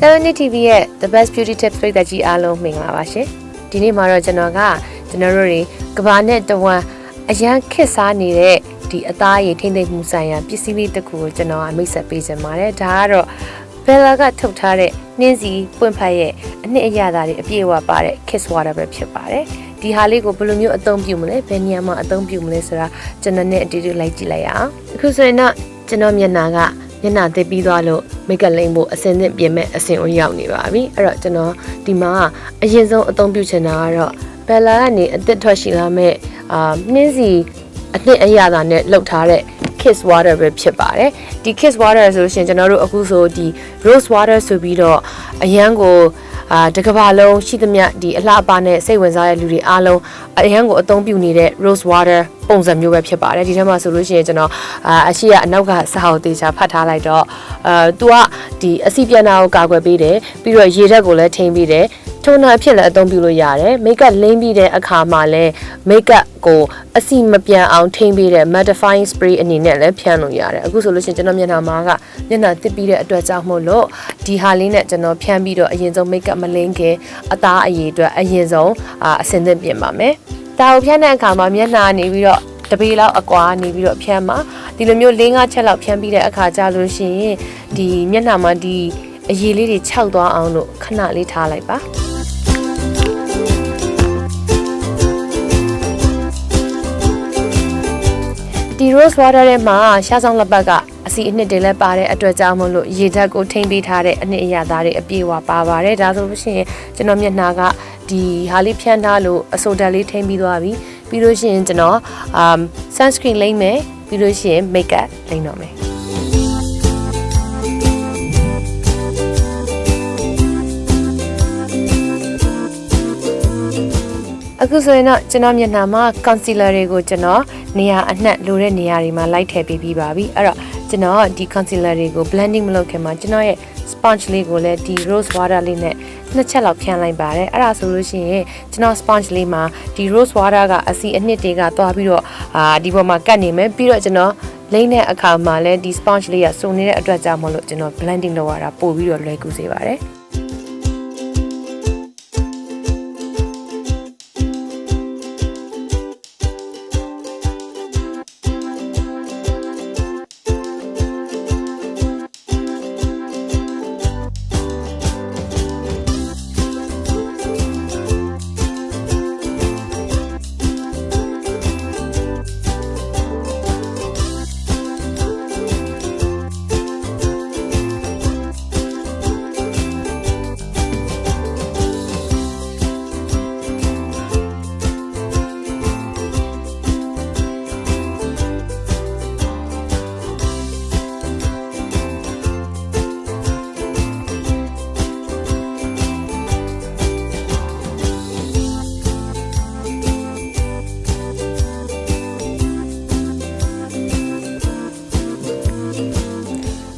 70 TV ရဲ့ The Best Beauty Tips ပရိသတ်ကြီးအားလုံးမင်္ဂလာပါရှင်ဒီနေ့မှာတော့ကျွန်တော်ကကျွန်တော်တို့တွေကဘာနဲ့တဝမ်းအရန်ခစ်စားနေတဲ့ဒီအသားရည်ထိမ့်သိမ့်မှုဆိုင်ရာပစ္စည်းလေးတစ်ခုကိုကျွန်တော်ကမိတ်ဆက်ပေးချင်ပါတယ်ဒါကတော့ Bella ကထုတ်ထားတဲ့နှင်းစီပွင့်ဖတ်ရဲ့အနှစ်အရသာတွေအပြည့်အဝပါတဲ့ Kiss Water ပဲဖြစ်ပါတယ်ဒီဟာလေးကိုဘယ်လိုမျိုးအသုံးပြုမလဲဘယ်နေရာမှာအသုံးပြုမလဲဆိုတာကျွန်တော်နဲ့အတူတူလိုက်ကြည့်လိုက်ရအောင်အခုဆိုရင်တော့ကျွန်တော်မျက်နှာက မျက်နှာသစ်ပြီးသွားလို့မိတ်ကလိမ့်ဖို့အစင်သင့်ပြင်မဲ့အစင်ကိုရောက်နေပါပြီအဲ့တော့ကျွန်တော်ဒီမှာအရင်ဆုံးအသုံးပြုချင်တာကတော့ဘယ်လာကနေအသစ်ထွက်ရှိလာမဲ့အာနှင်းစီအနှစ်အရသာနဲ့လှုပ်ထားတဲ့ kiss water ပဲဖြစ်ပါတယ်ဒီ kiss water ဆိုလို့ရှိရင်ကျွန်တော်တို့အခုဆိုဒီ rose water ဆိုပြီးတော့အရန်ကိုအာတကဘာလုံးရှိသမျှဒီအလှအပနဲ့စိတ်ဝင်စားတဲ့လူတွေအားလုံးအရန်ကိုအသုံးပြုနေတဲ့ rose water ပုံစံမျိုးပဲဖြစ်ပါတယ်ဒီထဲမှာဆိုလို့ရှိရင်ကျွန်တော်အာအရှိကအနောက်ကစာအုပ်သေးချာဖတ်ထားလိုက်တော့အာ तू ကဒီအစီပြန်နာကိုကာကွယ်ပေးတယ်ပြီးတော့ရေဓာတ်ကိုလည်းထိန်းပေးတယ် ထိုနာအဖြစ်လည်းအသုံးပြုလို့ရတယ်မိတ်ကပ်လိမ့်ပြီးတဲ့အခါမှာလည်းမိတ်ကပ်ကိုအစီမပြန်အောင်ထိန်းပေးတဲ့ mattifying spray အနေနဲ့လည်းဖြန်းလို့ရတယ်အခုဆိုလို့ရှိရင်ကျွန်တော်မျက်နှာမှာကမျက်နှာတစ်ပြီးတဲ့အတွက်ကြောင့်မို့လို့ဒီဟာလေးနဲ့ကျွန်တော်ဖြန်းပြီးတော့အရင်ဆုံးမိတ်ကပ်မလင်းခင်အသားအရည်အတွက်အရင်ဆုံးအာအစင်သင့်ပြင်ပါမယ်ဒါကိုဖြန်းတဲ့အခါမှာမျက်နှာနေပြီးတော့တပေလောက်အကွာနေပြီးတော့ဖြန်းမှာဒီလိုမျိုး၄၅ချက်လောက်ဖြန်းပြီးတဲ့အခါကျလို့ရှိရင်ဒီမျက်နှာမှာဒီအရည်လေးတွေခြောက်သွားအောင်လို့ခဏလေးထားလိုက်ပါ ဒီ rose water ထဲမှာရှားဆောင်လက်ပတ်ကအစီအနှစ်တွေလည်းပါတဲ့အတွက်ကြောင့်မလို့ရေဓာတ်ကိုထိမ့်ပေးထားတဲ့အနှစ်အရသာတွေအပြည့်အဝပါပါတယ်ဒါဆိုလို့ရှိရင်ကျွန်တော်မျက်နှာကဒီဟာလေးဖြန်းထားလို့အဆိုဓာတ်လေးထိမ့်ပြီးသွားပြီပြီးလို့ရှိရင်ကျွန်တော် um sunscreen လိမ့်မယ်ပြီးလို့ရှိရင် makeup လိမ့်တော့မယ်အခုဆိုရင်တော့ကျွန်တော်မျက်နှာမှာ concealer တွေကိုကျွန်တော် နေရာအနှံ့လိုတဲ့နေရာတွေမှာလိုက်ထည့်ပေးပြီးပါပြီအဲ့တော့ကျွန်တော်ဒီ concealer တွေကို blending မလုပ်ခင်မှာကျွန်တော်ရဲ့ sponge လေးကိုလည်းဒီ rose water လေးနဲ့နှစ်ချက်လောက်ဖြန်းလိုက်ပါတယ်အဲ့ဒါဆိုလို့ရှိရင်ကျွန်တော် sponge လေးမှာဒီ rose water ကအစီအနှစ်တွေကသွားပြီးတော့အာဒီပေါ်မှာကတ်နေမယ်ပြီးတော့ကျွန်တော်လိမ့်တဲ့အခါမှာလည်းဒီ sponge လေးကစုံနေတဲ့အတွက်ကြောင့်မလို့ကျွန်တော် blending လုပ်ရတာပို့ပြီးတော့လွယ်ကူစေပါတယ်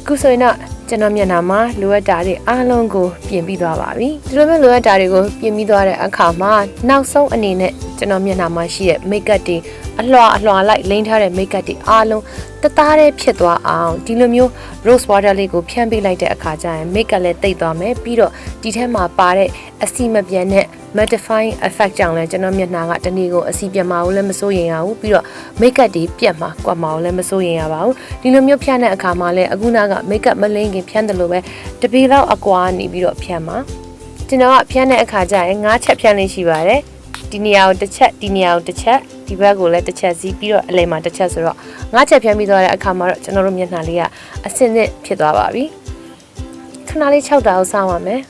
ခုဆိုရင်တော့ကျွန်တော်မျက်နှာမှာလိုအပ်တာတွေအားလုံးကိုပြင်ပြီးသွားပါပြီဒီလိုမျိုးလိုအပ်တာတွေကိုပြင်ပြီးသွားတဲ့အခါမှာနောက်ဆုံးအနေနဲ့ ကျွန်တော်မျက်နှာမှာရှိတဲ့ makeup တွေအလွှာအလွှာလိုက်လိမ့်ထားတဲ့ makeup တွေအားလုံးတသားတည်းဖြစ်သွားအောင်ဒီလိုမျိုး rose water လေးကိုဖြန်းပေးလိုက်တဲ့အခါကျရင် makeup လည်းတိတ်သွားမယ်ပြီးတော့ဒီထဲမှာပါတဲ့အစီမပြန်တဲ့ mattifying effect ကြောင့်လည်းကျွန်တော်မျက်နှာကတနေ့ကိုအစီပြန်မှာကိုလည်းမစိုးရင်ရဘူးပြီးတော့ makeup တွေပြတ်မှာကွက်မှာကိုလည်းမစိုးရင်ရပါဘူးဒီလိုမျိုးဖြန်းတဲ့အခါမှာလည်းအခုနက makeup မလင်းခင်ဖြန်းတယ်လို့ပဲတပေလောက်အကွာနေပြီးတော့ဖြန်းမှာကျွန်တော်ကဖြန်းတဲ့အခါကျရင်၅ချက်ဖြန်းလေးရှိပါတယ် ဒီနေရာကိုတစ်ချက်ဒီနေရာကိုတစ်ချက်ဒီဘက်ကိုလည်းတစ်ချက်စီးပြီးတော့အလယ်မှာတစ်ချက်ဆိုတော့ငါးချက်ဖြန်းပြီးသွားတဲ့အခါမှာတော့ကျွန်တော်တို့မျက်နှာလေးကအစင်စင်ဖြစ်သွားပါပြီခဏလေး6တာကိုစောင့်ပါမယ်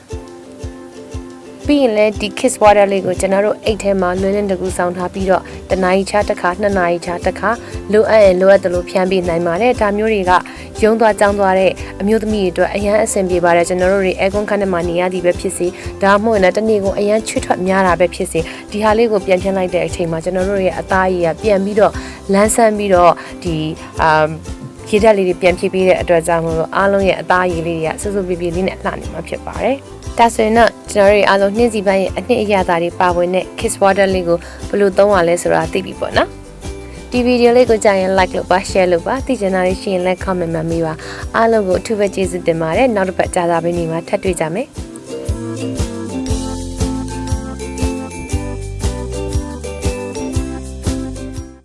ပြီးရင်လည်းဒီ kiss water လေးကိုကျွန်တော်တို့အိတ်ထဲမှာလွယ်လင်းတကူဆောင်ထားပြီးတော့တနားရီချတစ်ခါနှစ်နာရီချတစ်ခါလိုအပ်ရင်လိုအပ်တယ်လို့ဖြန်းပေးနိုင်ပါတယ်ဒါမျိုးတွေကရုံးသွားကြောင်းသွားတဲ့အမျိုးသမီးတွေအတွက်အရန်အဆင်ပြေပါတယ်ကျွန်တော်တို့တွေအဲကွန်ခန့်ထဲမှာနေရသည်ပဲဖြစ်စေဒါမှမဟုတ်လည်းတနေ့ကုန်အရန်ချွတ်ထွက်များတာပဲဖြစ်စေဒီဟာလေးကိုပြန်ဖြန်းလိုက်တဲ့အချိန်မှာကျွန်တော်တို့ရဲ့အသားရည်ကပြန်ပြီးတော့လန်းဆန်းပြီးတော့ဒီအာရေဓာတ်လေးတွေပြန်ဖြည့်ပေးတဲ့အတွက်ကြောင့်မို့လို့အားလုံးရဲ့အသားရည်လေးတွေကစွစွပြပြလေးနဲ့လှနေမှာဖြစ်ပါတယ်။ ဒါဆိုရင်တော့ကျွန်တော်တို့အားလုံးနှင်းစီပိုင်းရဲ့အနှစ်အရသာတွေပါဝင်တဲ့ kiss water လေးကိုဘယ်လိုသုံးရလဲဆိုတာသိပြီပေါ့နော်။ဒီဗီဒီယိုလေးကိုကြာရင် like လုပ်ပါ share လုပ်ပါသိချင်တာလေးရှိရင်လည်း comment မှာမိပါအားလုံးကိုအထူးပဲကျေးဇူးတင်ပါတယ်နောက်တစ်ပတ်ကြာသာပင်းဒီမှာထပ်တွေ့ကြမယ်